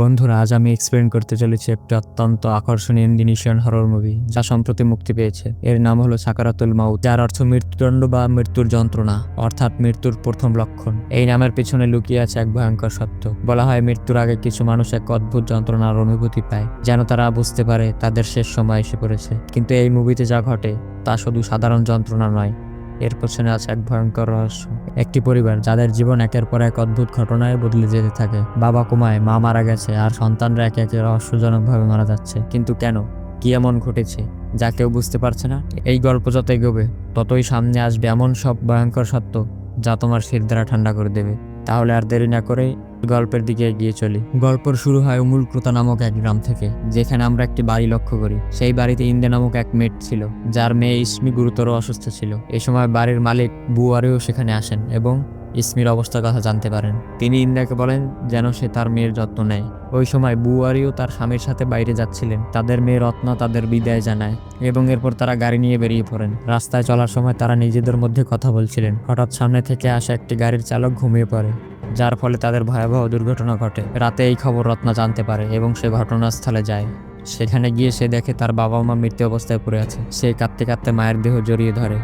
বন্ধুরা, আজ আমি এক্সপ্লেন করতে চলেছি একটি অত্যন্ত আকর্ষণীয় ইন্দোনেশিয়ান হরর মুভি যা সম্প্রতি মুক্তি পেয়েছে। এর নাম হলো সাকারাতুল মাউত, যার অর্থ মৃত্যুদণ্ড বা মৃত্যুর যন্ত্রণা, অর্থাৎ মৃত্যুর প্রথম লক্ষণ। এই নামের পেছনে লুকিয়ে আছে এক ভয়ঙ্কর সত্য। বলা হয় মৃত্যুর আগে কিছু মানুষ এক অদ্ভুত যন্ত্রণার অনুভূতি পায়, যেন তারা বুঝতে পারে তাদের শেষ সময় এসে পড়েছে। কিন্তু এই মুভিতে যা ঘটে, তা শুধু সাধারণ যন্ত্রণা নয় এর পেছনে আছে এক ভয়ঙ্কর রহস্য। একটি পরিবার যাদের জীবন একের পর এক অদ্ভুত ঘটনায় বদলে যেতে থাকে। বাবা কুমায়, মা মারা গেছে আর সন্তানরা একে একে রহস্যজনকভাবে মারা যাচ্ছে। কিন্তু কেন? কি এমন ঘটেছে? যা কেউ বুঝতে পারছে না। এই গল্প যত এগোবে, ততই সামনে আসবে এমন সব ভয়ঙ্কর সত্য যা তোমার শির দ্বারা ঠান্ডা করে দেবে। তাহলে আর দেরি না করে গল্পের দিকে এগিয়ে চলি। গল্প শুরু হয় উমুলক্রোতা নামক এক গ্রাম থেকে, যেখানে আমরা একটি বাড়ি লক্ষ্য করি। সেই বাড়িতে ইন্দে নামক এক মেট ছিল, যার মেয়ে ইসমি গুরুতর অসুস্থ ছিল। এ সময় বাড়ির মালিক বুয়ারেও সেখানে আসেন এবং ইসমির অবস্থার কথা জানতে পারেন। তিনি ইন্দাকে বলেন যেন সে তার মেয়ের যত্ন নেয়। ওই সময় বুয়ারিও তার স্বামীর সাথে বাইরে যাচ্ছিলেন। তাদের মেয়ে রত্না তাদের বিদায় জানায় এবং এরপর তারা গাড়ি নিয়ে বেরিয়ে পড়েন। রাস্তায় চলার সময় তারা নিজেদের মধ্যে কথা বলছিলেন। হঠাৎ সামনে থেকে আসা একটি গাড়ির চালক ঘুমিয়ে পড়ে। যার ফলে তাদের ভয়াবহ দুর্ঘটনা ঘটে। রাতে এই খবর রত্না জানতে পারে এবং সে ঘটনাস্থলে যায়। সেখানে গিয়ে সে দেখে তার বাবা মা মৃত্যু অবস্থায় পড়ে আছে। সে কাঁদতে কাঁদতে মায়ের দেহ জড়িয়ে ধরে।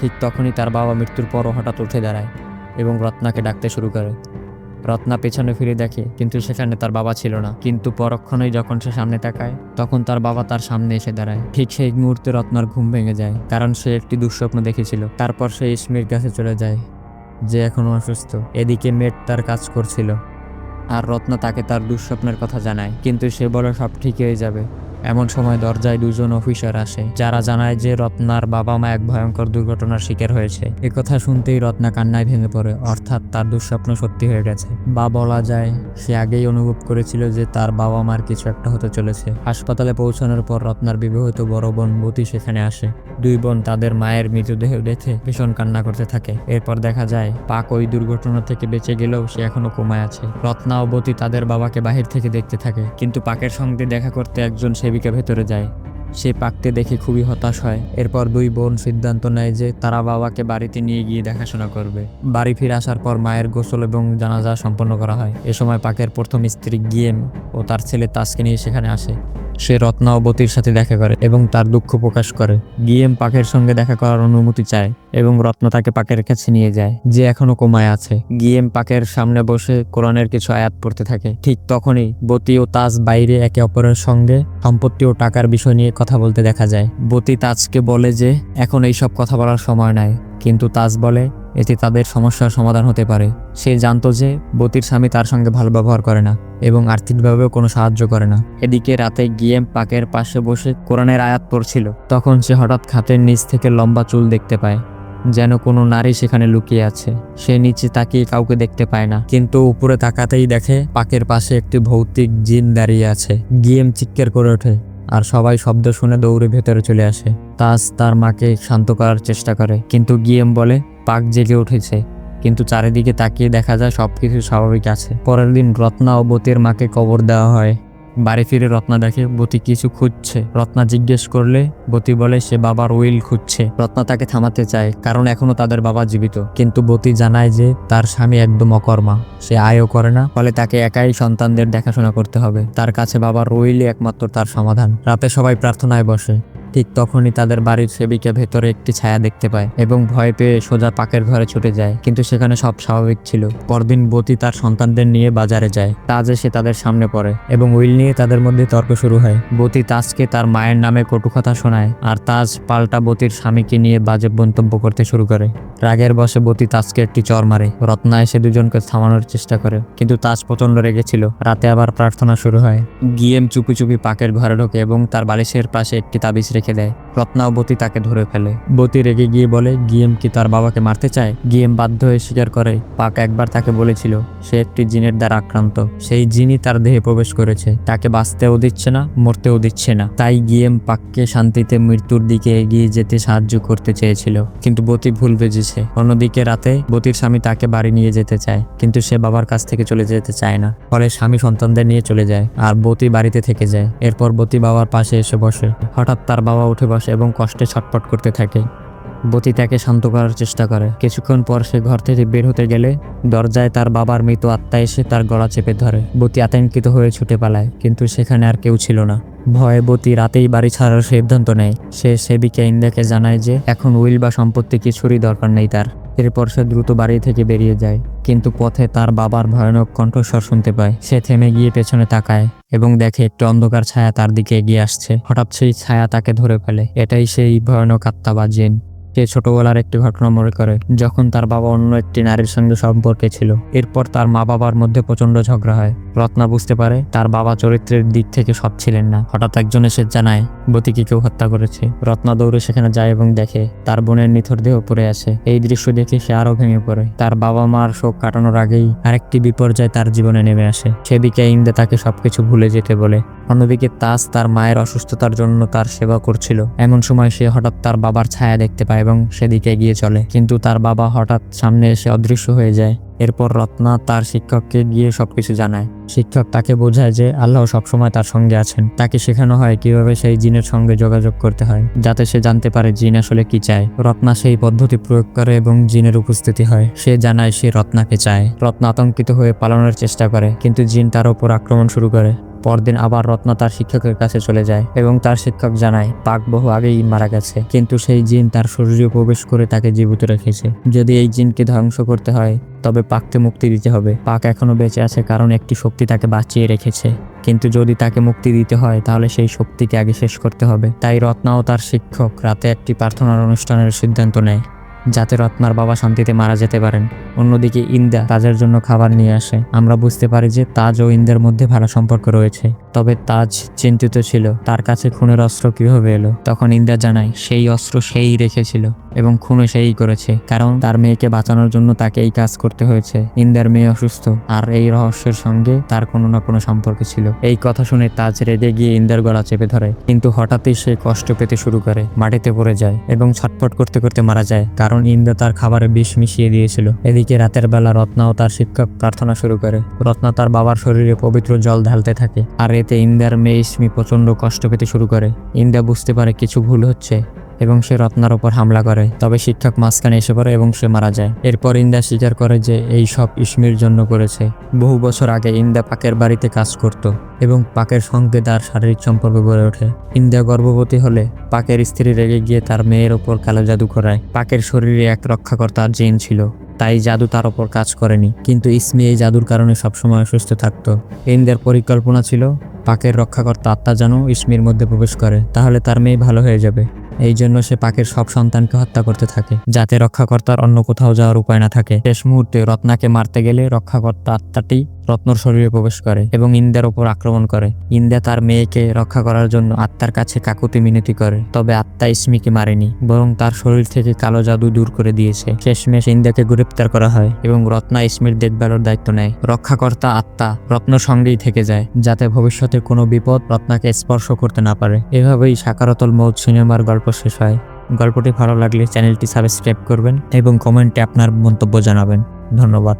ঠিক তখনই তার বাবা মৃত্যুর পরও হঠাৎ উঠে দাঁড়ায় এবং রত্নাকে ডাকতে শুরু করে। রত্না পেছনে ফিরে দেখে, কিন্তু সেখানে তার বাবা ছিল না। কিন্তু পরক্ষণেই যখন সে সামনে তাকায়, তখন তার বাবা তার সামনে এসে দাঁড়ায়। ঠিক সেই মুহূর্তে রত্নার ঘুম ভেঙে যায়, কারণ সে একটি দুঃস্বপ্ন দেখেছিল। তারপর সে ইসমির কাছে চলে যায়। যে এখনও অসুস্থ। এদিকে মেট তার কাজ করছিল। আর রত্ন তাকে তার দুঃস্বপ্নের কথা জানায়, কিন্তু সে বলে সব ঠিক হয়ে যাবে। এমন সময় দরজায় দুজন অফিসার আসে, যারা জানায় যে রত্নার বাবা মা এক ভয়ঙ্কর দুর্ঘটনার শিকার হয়েছে। কথা শুনতেই রত্না কান্নায় ভেঙে পড়ে, অর্থাৎ তার দুঃস্বপ্ন সত্যি হয়ে গেছে। বা বলা যায়, সে আগেই অনুভব করেছিল যে তার বাবা মার কিছু একটা হতে চলেছে। হাসপাতালে পৌঁছানোর পর রত্নার বিবাহিত বড় বোন বতী সেখানে আসে। দুই বোন তাদের মায়ের মৃতদেহ দেখে ভীষণ কান্না করতে থাকে। এরপর দেখা যায়, পাক ওই দুর্ঘটনা থেকে বেঁচে গেলেও সে এখনও কোমায় আছে। রত্না ও বতী তাদের বাবাকে বাহির থেকে দেখতে থাকে, কিন্তু পাকের সঙ্গে দেখা করতে একজন সেবিকা ভেতরে যায়। সে পাকতে দেখে খুবই হতাশ হয়। এরপর দুই বোন সিদ্ধান্ত নেয় যে তারা বাবাকে বাড়িতে নিয়ে গিয়ে দেখাশোনা করবে। বাড়ি ফিরে আসার পর মায়ের গোসল এবং জানাজা সম্পন্ন করা হয়। এ সময় পাকের প্রথম স্ত্রী গিয়েম ও তার ছেলে তাসকে নিয়ে সেখানে আসে। সে রত্না ও বতীর সাথে দেখা করে এবং তার দুঃখ প্রকাশ করে। গিয়েম পাকের সঙ্গে দেখা করার অনুমতি চায় এবং রত্ন তাকে পাকের কাছে নিয়ে যায়, যে এখনও কোমায় আছে। গিয়েম পাকের সামনে বসে কোরআনের কিছু আয়াত পড়তে থাকে। ঠিক তখনই বতী ও তাজ বাইরে একে অপরের সঙ্গে সম্পত্তি ও টাকার বিষয় নিয়ে কথা বলতে দেখা যায়। বতী তাজকে বলে যে, এখন এইসব কথা বলার সময় নাই। কিন্তু তাজ বলে এতে তাদের সমস্যার সমাধান হতে পারে। সে জানতো যে বতির স্বামী তার সঙ্গে ভালো ব্যবহার করে না এবং আর্থিকভাবেও কোনো সাহায্য করে না। এদিকে রাতে গিয়ে পাকের পাশে বসে কোরআনের আয়াত পড়ছিল। তখন সে হঠাৎ খাতের নিচ থেকে লম্বা চুল দেখতে পায়, যেন কোনো নারী সেখানে লুকিয়ে আছে। সে নিচে তাকিয়ে কাউকে দেখতে পায় না, কিন্তু উপরে তাকাতেই দেখে পাকের পাশে একটি ভৌতিক জিন দাঁড়িয়ে আছে। গিয়েম চিৎকার করে ওঠে। আর সবাই শব্দ শুনে দৌড়ে ভেতরে চলে আসে। তাজ তার মাকে শান্ত করার চেষ্টা করে। কিন্তু গিয়েম বলে, পাক জেগে উঠেছে। কিন্তু চারিদিকে তাকিয়ে দেখা যায় সবকিছু স্বাভাবিক আছে। পরের দিন রত্না ও বতীর মাকে কবর দেওয়া হয়। বাড়ি ফিরে রত্না দেখে বতি কিছু খুঁজছে। রত্না জিজ্ঞেস করলে, বতি বলে, সে বাবার উইল খুঁজছে। রত্না তাকে থামাতে চায়, কারণ এখনও তাদের বাবা জীবিত। কিন্তু বতি জানায় যে, তার স্বামী একদম অকর্মা। সে আয়ও করে না, ফলে তাকে একাই সন্তানদের দেখাশোনা করতে হবে। তার কাছে বাবার উইলই একমাত্র তার সমাধান। রাতে সবাই প্রার্থনায় বসে। ঠিক তখনই তাদের বাড়ির সেবিকা ভেতরে একটি ছায়া দেখতে পায় এবং ভয় পেয়ে সোজা পাকের ঘরে ছুটে যায়। কিন্তু সেখানে সব স্বাভাবিক ছিল। পরদিন বতী তার সন্তানদের নিয়ে বাজারে যায়। তাজ এসে তাদের সামনে পড়ে এবং উইল নিয়ে তাদের মধ্যে তর্ক শুরু হয়। বতী তাজকে তার মায়ের নামে কটু কথা শোনায় আর তাজ পাল্টা বতীর স্বামীকে নিয়ে বাজে মন্তব্য করতে শুরু করে। রাগের বসে বতী তাজকে একটি চর মারে। রত্না এসে দুজনকে থামানোর চেষ্টা করে। কিন্তু তাজ প্রচণ্ড রেগেছিল রাতে আবার প্রার্থনা শুরু হয়। গিয়েম চুপি চুপি পাকের ঘরে ঢোকে এবং তার বালিশের পাশে একটি তাবিজ রেখে দেয়। রত্না ও তাকে ধরে ফেলে। বতী রেগে গিয়ে বলে গিয়েম কি তার বাবাকে মারতে চায়? গিয়েম বাধ্য হয়ে স্বীকার করে। পাক একবার তাকে বলেছিল, সে একটি জিনের দ্বারা আক্রান্ত। সেই জিনই তার দেহে প্রবেশ করেছে। তাকে বাঁচতেও দিচ্ছে না, মরতেও দিচ্ছে না। তাই গিয়েম পাককে শান্তিতে মৃত্যুর দিকে এগিয়ে যেতে সাহায্য করতে চেয়েছিল। কিন্তু বতী ভুল বুঝেছে। অন্যদিকে রাতে বতীর স্বামী তাকে বাড়ি নিয়ে যেতে চায়, কিন্তু সে বাবার কাছ থেকে চলে যেতে চায় না। ফলে স্বামী সন্তানদের নিয়ে চলে যায়, আর বতী বাড়িতে থেকে যায়। এরপর বতী বাবার পাশে এসে বসে। হঠাৎ তার বাবা উঠে বসে এবং কষ্টে ছটপট করতে থাকে। বতি তাকে শান্ত করার চেষ্টা করে। কিছুক্ষণ পর সে ঘর থেকে বের হতে গেলে দরজায় তার বাবার মৃত আত্মা এসে তার গলা চেপে ধরে। বতি আতঙ্কিত হয়ে ছুটে পালায়, কিন্তু সেখানে আর কেউ ছিল না। ভয়ে বতি রাতেই বাড়ি ছাড়ার সিদ্ধান্ত নেয়। সে সেবিকে ইন্দাকে জানায় যে এখন উইল বা সম্পত্তি কিছুরই দরকার নেই তার। এরপর সে দ্রুত বাড়ি থেকে বেরিয়ে যায়। কিন্তু পথে তার বাবার ভয়ানক কণ্ঠস্বর শুনতে পায়। সে থেমে গিয়ে পেছনে তাকায় এবং দেখে একটি অন্ধকার ছায়া তার দিকে এগিয়ে আসছে। হঠাৎ সেই ছায়া তাকে ধরে ফেলে। এটাই সেই ভয়ানক আত্মা বা জিন। সে ছোটবেলার একটি ঘটনা মনে করে, যখন তার বাবা অন্য একটি নারীর সঙ্গে সম্পর্কে ছিল। এরপর তার মা বাবার মধ্যে প্রচণ্ড ঝগড়া হয়। রত্না বুঝতে পারে, তার বাবা চরিত্রের দিক থেকে সৎ ছিলেন না। হঠাৎ একজন এসে জানায় বতিকে কেউ হত্যা করেছে। রত্না দৌড়ে সেখানে যায় এবং দেখে, তার বোনের নিথর দেহ পড়ে আছে। এই দৃশ্য দেখে সে আরও ভেঙে পড়ে। তার বাবা মার শোক কাটানোর আগেই আরেকটি বিপর্যয় তার জীবনে নেমে আসে। সেদিকে ইন্দে তাকে সবকিছু ভুলে যেতে বলে। অন্যদিকে তাজ তার মায়ের অসুস্থতার জন্য তার সেবা করছিল। এমন সময় সে হঠাৎ তার বাবার ছায়া দেখতে পায় এবং সেদিকে এগিয়ে চলে। কিন্তু তার বাবা হঠাৎ সামনে এসে অদৃশ্য হয়ে যায়। এরপর রত্না তার শিক্ষককে গিয়ে সবকিছু জানায়। শিক্ষক তাকে বোঝায় যে আল্লাহ সবসময় তার সঙ্গে আছেন। তাকে শেখানো হয় কীভাবে সেই জিনের সঙ্গে যোগাযোগ করতে হয়, যাতে সে জানতে পারে জিন আসলে কি চায়। রত্না সেই পদ্ধতি প্রয়োগ করে এবং জিনের উপস্থিতি হয়। সে জানায় সে রত্নাকে চায়। রত্না আতঙ্কিত হয়ে পালানোর চেষ্টা করে, কিন্তু জিন তার উপর আক্রমণ শুরু করে। পরদিন আবার রত্না তার শিক্ষকের কাছে চলে যায় এবং তার শিক্ষক জানায়, পাক বহু আগেই মারা গেছে। কিন্তু সেই জিন তার শরীরে প্রবেশ করে তাকে জীবিত রেখেছে। যদি এই জিনকে ধ্বংস করতে হয়, তবে পাককে মুক্তি দিতে হবে। পাক এখনও বেঁচে আছে কারণ একটি শক্তি তাকে বাঁচিয়ে রেখেছে। কিন্তু যদি তাকে মুক্তি দিতে হয়, তাহলে সেই শক্তিকে আগে শেষ করতে হবে। তাই রত্না ও তার শিক্ষক রাতে একটি প্রার্থনার অনুষ্ঠানের সিদ্ধান্ত নেয়। যাতে রত্নার বাবা শান্তিতে মারা যেতে পারেন। অন্যদিকে ইন্দা তাজের জন্য খাবার নিয়ে আসে। আমরা বুঝতে পারি যে তাজ ও ইন্দের মধ্যে ভালো সম্পর্ক রয়েছে। তবে তাজ চিন্তিত ছিল। তার কাছে খুনের অস্ত্র কীভাবে এলো? তখন ইন্দা জানায়, সেই অস্ত্র সেই রেখেছিল এবং খুনও সেই করেছে। কারণ তার মেয়েকে বাঁচানোর জন্য তাকে এই কাজ করতে হয়েছে। ইন্দার মেয়ে অসুস্থ। আর এই রহস্যের সঙ্গে তার কোনো না কোনো সম্পর্ক ছিল। এই কথা শুনে তাজ রেগে গিয়ে ইন্দার গলা চেপে ধরে। কিন্তু হঠাৎই সে কষ্ট পেতে শুরু করে, মাটিতে পড়ে যায় এবং ছটফট করতে করতে মারা যায়। কারণ ইন্দা তার খাবারে বিষ মিশিয়ে দিয়েছিল। এদিকে রাতের বেলা রত্না ও তার শিক্ষক প্রার্থনা শুরু করে। রত্না তার বাবার শরীরে পবিত্র জল ঢালতে থাকে। আর এতে ইন্দার মেয়ে ইসমি প্রচণ্ড কষ্ট পেতে শুরু করে। ইন্দা বুঝতে পারে কিছু ভুল হচ্ছে এবং সে রত্নার ওপর হামলা করে। তবে শিক্ষক মাঝখানে এসে পড়ে এবং সে মারা যায়। এরপর ইন্দা স্বীকার করে যে এই সব ইসমির জন্য করেছে। বহু বছর আগে ইন্দা পাকের বাড়িতে কাজ করত এবং পাকের সঙ্গে তার শারীরিক সম্পর্ক গড়ে ওঠে। ইন্দা গর্ভবতী হলে পাকের স্ত্রী রেগে গিয়ে তার মেয়ের ওপর কালো জাদু করায়। পাকের শরীরে এক রক্ষাকর্তার জিন ছিল। তাই জাদু তার ওপর কাজ করেনি। কিন্তু ইসমি এই জাদুর কারণে সবসময় অসুস্থ থাকতো। এনদের পরিকল্পনা ছিল, পাকের রক্ষাকর্তা আত্মা যেন ইসমির মধ্যে প্রবেশ করে, তাহলে তার মেয়ে ভালো হয়ে যাবে। এই জন্য সে পাকের সব সন্তানকে হত্যা করতে থাকে, যাতে রক্ষাকর্তার অন্য কোথাও যাওয়ার উপায় না থাকে। শেষ মুহূর্তে রত্নাকে মারতে গেলে রক্ষাকর্তা আত্মাটি রত্নর শরীরে প্রবেশ করে এবং ইন্দার ওপর আক্রমণ করে। ইন্দা তার মেয়েকে রক্ষা করার জন্য আত্মার কাছে কাকুতি মিনতি করে, তবে আত্মা ইসমিকে মারেনি, বরং তার শরীর থেকে কালো জাদু দূর করে দিয়েছে। শেষমেশ ইন্দাকে গ্রেপ্তার করা হয় এবং রত্না ইসমির দেখভালের দায়িত্ব নেয়। রক্ষাকর্তা আত্মা রত্নর সঙ্গেই থেকে যায়, যাতে ভবিষ্যতে কোনো বিপদ রত্নাকে স্পর্শ করতে না পারে। এভাবেই সাকারতল মৌত সিনেমার গল্প শেষ হয়। গল্পটি ভালো লাগলে চ্যানেলটি সাবস্ক্রাইব করবেন এবং কমেন্টে আপনার মন্তব্য জানাবেন। ধন্যবাদ।